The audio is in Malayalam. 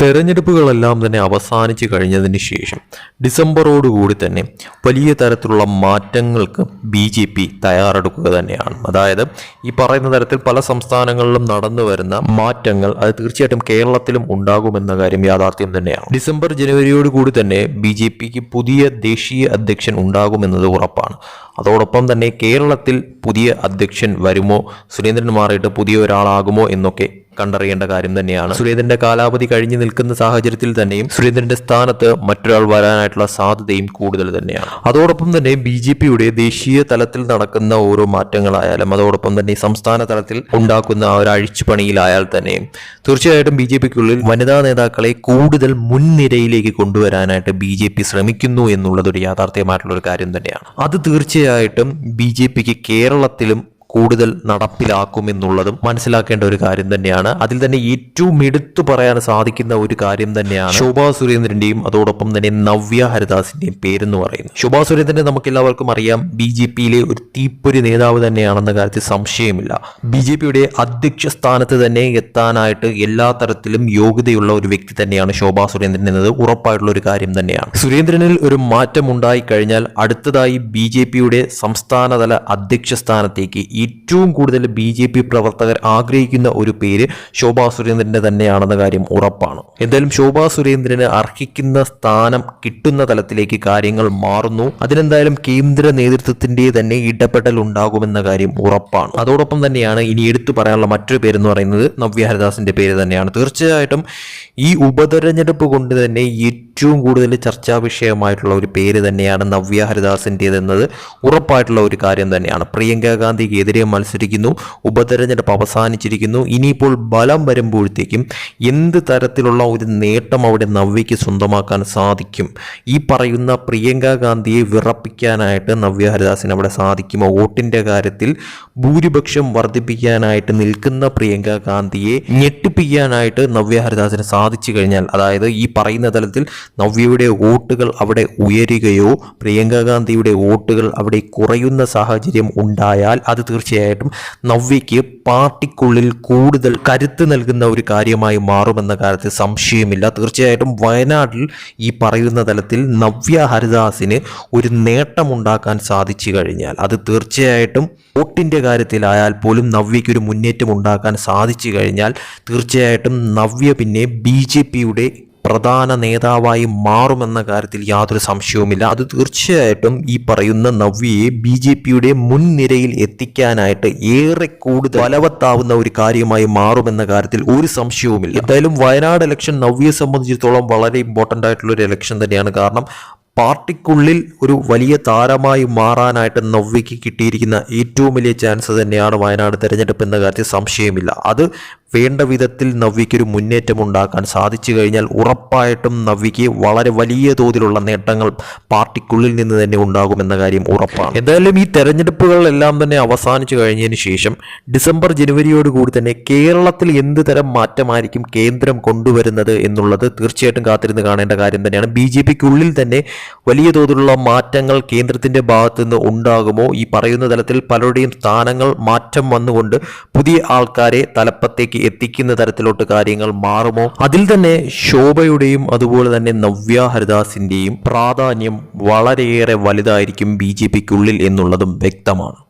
തെരഞ്ഞെടുപ്പുകളെല്ലാം തന്നെ അവസാനിച്ച് കഴിഞ്ഞതിന് ശേഷം ഡിസംബറോടുകൂടി തന്നെ വലിയ തരത്തിലുള്ള മാറ്റങ്ങൾക്ക് ബി ജെ പി തയ്യാറെടുക്കുക തന്നെയാണ്. അതായത് ഈ പറയുന്ന തരത്തിൽ പല സംസ്ഥാനങ്ങളിലും നടന്നു വരുന്ന മാറ്റങ്ങൾ അത് തീർച്ചയായിട്ടും കേരളത്തിലും ഉണ്ടാകുമെന്ന കാര്യം യാഥാർത്ഥ്യം തന്നെയാണ്. ഡിസംബർ ജനുവരിയോടുകൂടി തന്നെ ബി ജെ പിക്ക് പുതിയ ദേശീയ അധ്യക്ഷൻ ഉണ്ടാകുമെന്നത് ഉറപ്പാണ്. അതോടൊപ്പം തന്നെ കേരളത്തിൽ പുതിയ അധ്യക്ഷൻ വരുമോ സുരേന്ദ്രൻ മാറിയിട്ട് പുതിയ ഒരാളാകുമോ എന്നൊക്കെ കണ്ടറിയേണ്ട കാര്യം തന്നെയാണ്. സുരേന്ദ്രന്റെ കാലാവധി കഴിഞ്ഞു നിൽക്കുന്ന സാഹചര്യത്തിൽ തന്നെയും സുരേന്ദ്രന്റെ സ്ഥാനത്ത് മറ്റൊരാൾ വരാനായിട്ടുള്ള സാധ്യതയും കൂടുതൽ തന്നെയാണ്. അതോടൊപ്പം തന്നെ ബി ജെ പിയുടെ ദേശീയ തലത്തിൽ നടക്കുന്ന ഓരോ മാറ്റങ്ങളായാലും അതോടൊപ്പം തന്നെ സംസ്ഥാന തലത്തിൽ ഉണ്ടാക്കുന്ന ആ ഒരു അഴിച്ചുപണിയിലായാൽ തന്നെയും തീർച്ചയായിട്ടും ബി ജെ പിക്കുള്ളിൽ വനിതാ നേതാക്കളെ കൂടുതൽ മുൻനിരയിലേക്ക് കൊണ്ടുവരാനായിട്ട് ബി ജെ പി ശ്രമിക്കുന്നു എന്നുള്ളത് ഒരു യാഥാർത്ഥ്യമായിട്ടുള്ള ഒരു കാര്യം തന്നെയാണ്. അത് തീർച്ചയായിട്ടും ബി ജെ പിക്ക് കേരളത്തിലും കൂടുതൽ നടപ്പിലാക്കുമെന്നുള്ളതും മനസ്സിലാക്കേണ്ട ഒരു കാര്യം തന്നെയാണ്. അതിൽ തന്നെ ഏറ്റവും എടുത്തു പറയാൻ സാധിക്കുന്ന ഒരു കാര്യം തന്നെയാണ് ശോഭാ സുരേന്ദ്രന്റെയും അതോടൊപ്പം തന്നെ നവ്യ ഹരിദാസിന്റെയും പേരെന്ന് പറയുന്നത്. ശോഭാ സുരേന്ദ്രനെ നമുക്ക് എല്ലാവർക്കും അറിയാം ബി ജെ പിയിലെ ഒരു തീപ്പൊരി നേതാവ് തന്നെയാണെന്ന കാര്യത്തിൽ സംശയമില്ല. ബി ജെ പിയുടെ അധ്യക്ഷ സ്ഥാനത്ത് തന്നെ എത്താനായിട്ട് എല്ലാ തരത്തിലും യോഗ്യതയുള്ള ഒരു വ്യക്തി തന്നെയാണ് ശോഭാ സുരേന്ദ്രൻ എന്നത് ഉറപ്പായിട്ടുള്ള ഒരു കാര്യം തന്നെയാണ്. സുരേന്ദ്രനിൽ ഒരു മാറ്റം ഉണ്ടായി കഴിഞ്ഞാൽ അടുത്തതായി ബി ജെ പിയുടെ സംസ്ഥാനതല അധ്യക്ഷ സ്ഥാനത്തേക്ക് ഏറ്റവും കൂടുതൽ ബി ജെ പി പ്രവർത്തകർ ആഗ്രഹിക്കുന്ന ഒരു പേര് ശോഭാ സുരേന്ദ്രന്റെ തന്നെയാണെന്ന കാര്യം ഉറപ്പാണ്. എന്തായാലും ശോഭാ സുരേന്ദ്രന് അർഹിക്കുന്ന സ്ഥാനം കിട്ടുന്ന തലത്തിലേക്ക് കാര്യങ്ങൾ മാറുന്നു. അതിനെന്തായാലും കേന്ദ്ര നേതൃത്വത്തിന്റെ തന്നെ ഇടപെടൽ ഉണ്ടാകുമെന്ന കാര്യം ഉറപ്പാണ്. അതോടൊപ്പം തന്നെയാണ് ഇനി എടുത്തു പറയാനുള്ള മറ്റൊരു പേരെന്ന് പറയുന്നത് നവ്യ ഹരിദാസിന്റെ പേര് തന്നെയാണ്. തീർച്ചയായിട്ടും ഈ ഉപതെരഞ്ഞെടുപ്പ് കൊണ്ട് തന്നെ ഏറ്റവും കൂടുതൽ ചർച്ചാ വിഷയമായിട്ടുള്ള ഒരു പേര് തന്നെയാണ് നവ്യ ഹരിദാസിന്റെതെന്നത്. ഉറപ്പായിട്ടുള്ള ഒരു കാര്യം തന്നെയാണ്. പ്രിയങ്ക ഗാന്ധിക്കെതിരെ മത്സരിക്കുന്നു ഉപതെരഞ്ഞെടുപ്പ് അവസാനിച്ചിരിക്കുന്നു. ഇനിയിപ്പോൾ ബലം വരുമ്പോഴത്തേക്കും എന്ത് തരത്തിലുള്ള ഒരു നേട്ടം അവിടെ നവ്യയ്ക്ക് സ്വന്തമാക്കാൻ സാധിക്കും? ഈ പറയുന്ന പ്രിയങ്ക ഗാന്ധിയെ വിറപ്പിക്കാനായിട്ട് നവ്യ ഹരിദാസിന് അവിടെ സാധിക്കുമോ? വോട്ടിന്റെ കാര്യത്തിൽ ഭൂരിപക്ഷം വർദ്ധിപ്പിക്കാനായിട്ട് നിൽക്കുന്ന പ്രിയങ്ക ഗാന്ധിയെ ഞെട്ടിപ്പിക്കാനായിട്ട് നവ്യ ഹരിദാസിന് സാധിച്ചു കഴിഞ്ഞാൽ അതായത് ഈ പറയുന്ന തലത്തിൽ നവ്യയുടെ വോട്ടുകൾ അവിടെ ഉയരുകയോ പ്രിയങ്ക ഗാന്ധിയുടെ വോട്ടുകൾ അവിടെ കുറയുന്ന സാഹചര്യം ഉണ്ടായാൽ അത് തീർച്ചയായിട്ടും നവ്യയ്ക്ക് പാർട്ടിക്കുള്ളിൽ കൂടുതൽ കരുത്ത് നൽകുന്ന ഒരു കാര്യമായി മാറുമെന്ന കാര്യത്തിൽ സംശയമില്ല. തീർച്ചയായിട്ടും വയനാട്ടിൽ ഈ പറയുന്ന തലത്തിൽ നവ്യ ഹരിദാസിന് ഒരു നേട്ടമുണ്ടാക്കാൻ സാധിച്ചു കഴിഞ്ഞാൽ അത് തീർച്ചയായിട്ടും വോട്ടിന്റെ കാര്യത്തിലായാൽ പോലും നവ്യയ്ക്ക് ഒരു മുന്നേറ്റം ഉണ്ടാക്കാൻ സാധിച്ചു കഴിഞ്ഞാൽ തീർച്ചയായിട്ടും നവ്യ പിന്നെ ബി ജെ പിയുടെ പ്രധാന നേതാവായി മാറുമെന്ന കാര്യത്തിൽ യാതൊരു സംശയവുമില്ല. അത് തീർച്ചയായിട്ടും ഈ പറയുന്ന നവ്യയെ ബി ജെ പിയുടെ മുൻനിരയിൽ എത്തിക്കാനായിട്ട് ഏറെ കൂടുതൽ ഫലവത്താവുന്ന ഒരു കാര്യമായി മാറുമെന്ന കാര്യത്തിൽ ഒരു സംശയവുമില്ല. എന്തായാലും വയനാട് ഇലക്ഷൻ നവ്യയെ സംബന്ധിച്ചിടത്തോളം വളരെ ഇമ്പോർട്ടന്റ് ആയിട്ടുള്ള ഒരു ഇലക്ഷൻ തന്നെയാണ്. കാരണം പാർട്ടിക്കുള്ളിൽ ഒരു വലിയ താരമായി മാറാനായിട്ട് നവ്യയ്ക്ക് കിട്ടിയിരിക്കുന്ന ഏറ്റവും വലിയ ചാൻസ് തന്നെയാണ് വയനാട് തെരഞ്ഞെടുപ്പ് എന്ന കാര്യത്തിൽ സംശയമില്ല. അത് വേണ്ട വിധത്തിൽ നവ്യയ്ക്കൊരു മുന്നേറ്റം ഉണ്ടാക്കാൻ സാധിച്ചു കഴിഞ്ഞാൽ ഉറപ്പായിട്ടും നവ്യയ്ക്ക് വളരെ വലിയ തോതിലുള്ള നേട്ടങ്ങൾ പാർട്ടിക്കുള്ളിൽ നിന്ന് തന്നെ ഉണ്ടാകുമെന്ന കാര്യം ഉറപ്പാണ്. എന്തായാലും ഈ തെരഞ്ഞെടുപ്പുകളെല്ലാം തന്നെ അവസാനിച്ചു കഴിഞ്ഞതിന് ശേഷം ഡിസംബർ ജനുവരിയോട് കൂടി തന്നെ കേരളത്തിൽ എന്ത് തരം മാറ്റമായിരിക്കും കേന്ദ്രം കൊണ്ടുവരുന്നത് എന്നുള്ളത് തീർച്ചയായിട്ടും കാത്തിരുന്ന് കാണേണ്ട കാര്യം തന്നെയാണ്. ബി ജെ പിക്കുള്ളിൽ തന്നെ വലിയ തോതിലുള്ള മാറ്റങ്ങൾ കേന്ദ്രത്തിന്റെ ഭാഗത്തു നിന്ന് ഉണ്ടാകുമോ? ഈ പറയുന്ന തലത്തിൽ പലരുടെയും സ്ഥാനങ്ങൾ മാറ്റം വന്നുകൊണ്ട് പുതിയ ആൾക്കാരെ തലപ്പത്തേക്ക് എത്തിക്കുന്ന തരത്തിലോട്ട് കാര്യങ്ങൾ മാറുമോ? അതിൽ തന്നെ ശോഭയുടെയും അതുപോലെ തന്നെ നവ്യ ഹരിദാസിന്റെയും പ്രാധാന്യം വളരെയേറെ വലുതായിരിക്കും ബി ജെ പിക്കുള്ളിൽ എന്നുള്ളതും വ്യക്തമാണ്.